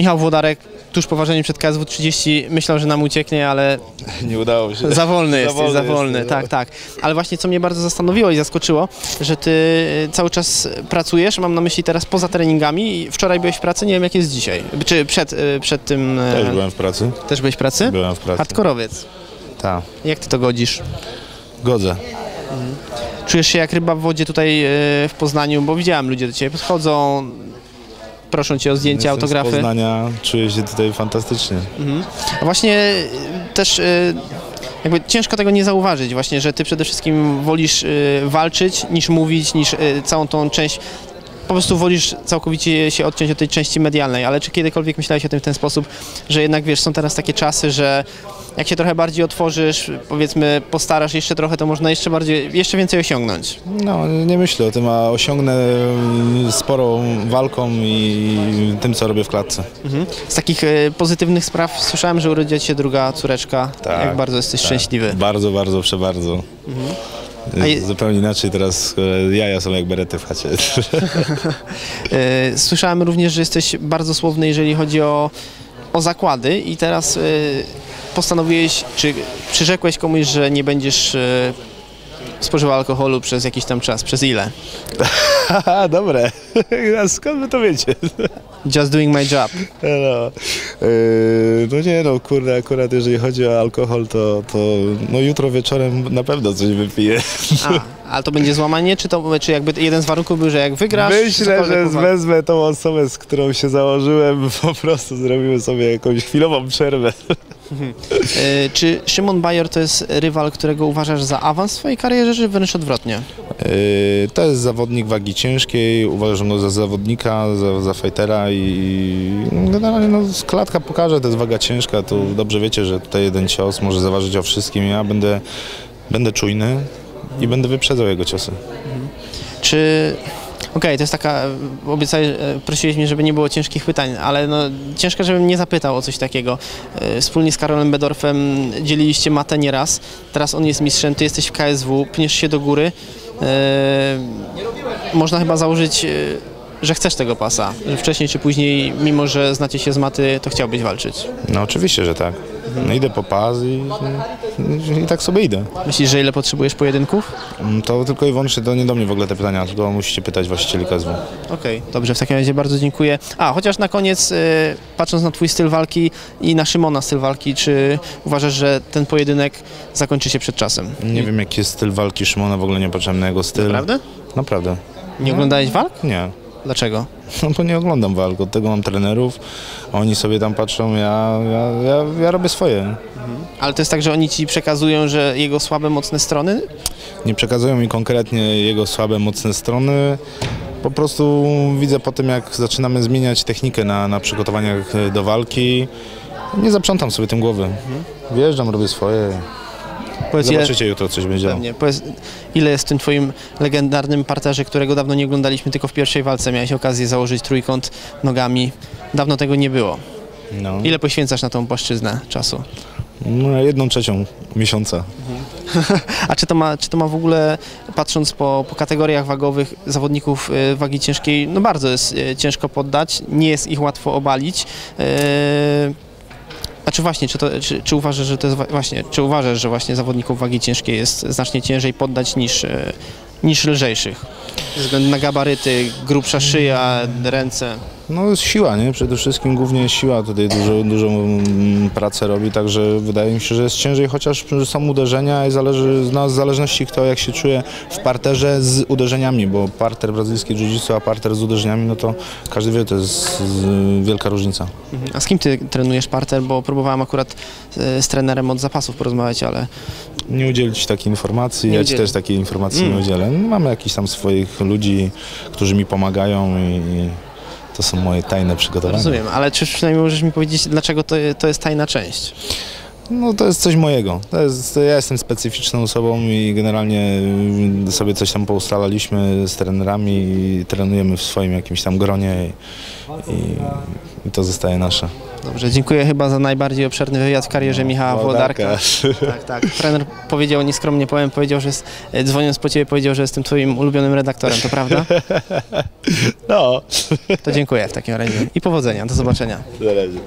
Michał Włodarek tuż po ważeniu przed KSW 30 myślał, że nam ucieknie, ale Nie udało się. za wolny jesteś, wolny za wolny, tak, no. tak. Ale właśnie co mnie bardzo zastanowiło i zaskoczyło, że ty cały czas pracujesz, mam na myśli teraz poza treningami i wczoraj byłeś w pracy, nie wiem jak jest dzisiaj, czy przed, y, przed tym... e, Też byłem w pracy. Też byłeś w pracy? Byłem w pracy. Hardkorowiec. Tak. Jak ty to godzisz? Godzę. Czujesz się jak ryba w wodzie tutaj e, w Poznaniu, bo widziałem, ludzie do ciebie podchodzą, proszą cię o zdjęcia, Jestem autografy. Z Poznania czuję się tutaj fantastycznie. A Właśnie e, też e, jakby ciężko tego nie zauważyć, właśnie, że ty przede wszystkim wolisz e, walczyć niż mówić, niż całą tą część. Po prostu wolisz całkowicie się odciąć od tej części medialnej, ale czy kiedykolwiek myślałeś o tym w ten sposób, że jednak wiesz, są teraz takie czasy, że jak się trochę bardziej otworzysz, powiedzmy postarasz jeszcze trochę, to można jeszcze bardziej, jeszcze więcej osiągnąć. No, nie myślę o tym, a osiągnę mm, sporą walką i tym, co robię w klatce. Mhm. Z takich e, pozytywnych spraw słyszałem, że urodziła się druga córeczka. Tak, Jak bardzo jesteś tak. szczęśliwy. Bardzo, bardzo, przebardzo. A je- Zupełnie inaczej teraz e, jaja są jak berety w chacie. E, Słyszałem również, że jesteś bardzo słowny, jeżeli chodzi o, o zakłady i teraz e, postanowiłeś, czy przyrzekłeś komuś, że nie będziesz e, spożywał alkoholu przez jakiś tam czas. Przez ile? Dobre. A skąd wy to wiecie? Just doing my job. No, yy, no nie no, kurde, akurat jeżeli chodzi o alkohol, to, to no jutro wieczorem na pewno coś wypiję. A, ale to będzie złamanie, czy to czy jakby jeden z warunków był, że jak wygrasz... Myślę, że wezmę tą osobę, z którą się założyłem, po prostu zrobimy sobie jakąś chwilową przerwę. E, Czy Szymon Bajor to jest rywal, którego uważasz za awans w swojej karierze, czy wręcz odwrotnie? Yy, To jest zawodnik wagi ciężkiej, uważam go za zawodnika, za, za fightera i generalnie no, klatka pokaże, to jest waga ciężka, to dobrze wiecie, że tutaj jeden cios może zaważyć o wszystkim, ja będę, będę czujny i będę wyprzedzał jego ciosy. Czy. Okej, to jest taka. Obiecałeś, e, prosiłeś mnie, żeby nie było ciężkich pytań, ale no, ciężko, żebym nie zapytał o coś takiego. E, Wspólnie z Karolem Bedorfem dzieliliście matę nieraz. Teraz on jest mistrzem, ty jesteś w KSW, pniesz się do góry. E, Można chyba założyć, że chcesz tego pasa. Że wcześniej czy później, mimo że znacie się z maty, to chciałbyś walczyć. No oczywiście, że tak. No, idę po pas i, i, i tak sobie idę. Myślisz, że ile potrzebujesz pojedynków? Mm, To tylko i wyłącznie to nie do mnie w ogóle te pytania, tylko musicie pytać właścicieli KSW. Okej, dobrze, w takim razie bardzo dziękuję. A, chociaż na koniec, e, patrząc na Twój styl walki i na Szymona styl walki, czy uważasz, że ten pojedynek zakończy się przed czasem? Nie wiem jaki jest styl walki Szymona, w ogóle nie patrzyłem na jego styl. Naprawdę? Naprawdę. Nie oglądałeś walk? Nie. Dlaczego? No bo nie oglądam walk, od tego mam trenerów, oni sobie tam patrzą, ja, ja, ja, ja robię swoje. Ale to jest tak, że oni Ci przekazują, że jego słabe, mocne strony? Nie przekazują mi konkretnie jego słabe, mocne strony. Po prostu widzę po tym, jak zaczynamy zmieniać technikę na, na przygotowaniach do walki. Nie zaprzątam sobie tym głowy. Wjeżdżam, robię swoje. Powiedz, ile, Zobaczycie jutro coś będzie pewnie, powiedz, ile jest w tym Twoim legendarnym parterze, którego dawno nie oglądaliśmy, tylko w pierwszej walce miałeś okazję założyć trójkąt nogami. Dawno tego nie było. No. Ile poświęcasz na tą płaszczyznę czasu? No, jedną trzecią miesiąca. A czy to ma, czy to ma w ogóle, patrząc po, po kategoriach wagowych zawodników y, wagi ciężkiej, no bardzo jest y, ciężko poddać, nie jest ich łatwo obalić. Y, A czy właśnie, czy, to, czy, czy uważasz, że to jest właśnie, czy uważasz, że właśnie zawodników wagi ciężkiej jest znacznie ciężej poddać niż, y, niż lżejszych? Ze względu na gabaryty, grubsza szyja, ręce. No jest siła, nie? Przede wszystkim głównie siła tutaj dużo, dużą mm, pracę robi, także wydaje mi się, że jest ciężej, chociaż są uderzenia i zależy nas w zależności kto jak się czuje w parterze z uderzeniami, bo parter brazylijski jiu-jitsu, a parter z uderzeniami, no to każdy wie, to jest wielka różnica. Mhm. A z kim ty trenujesz parter? Bo próbowałem akurat y, z trenerem od zapasów porozmawiać, ale Nie udzielić Ci takiej informacji, Nie ja Ci udzielę. też takiej informacji Mm. nie udzielę. No, Mamy jakichś tam swoich ludzi, którzy mi pomagają i to są moje tajne przygotowania. rozumiem. Ale czy przynajmniej możesz mi powiedzieć, dlaczego to, to jest tajna część? No to jest coś mojego. Jest, ja jestem specyficzną osobą i generalnie mm, sobie coś tam poustalaliśmy z trenerami i trenujemy w swoim jakimś tam gronie i, i, i to zostaje nasze. Dobrze, dziękuję chyba za najbardziej obszerny wywiad w karierze Michała Włodarka. Tak, tak. Trener powiedział, nieskromnie powiem, powiedział, że jest, dzwoniąc po ciebie, powiedział, że jestem twoim ulubionym redaktorem, to prawda? No, To dziękuję w takim razie i powodzenia, do zobaczenia. razie.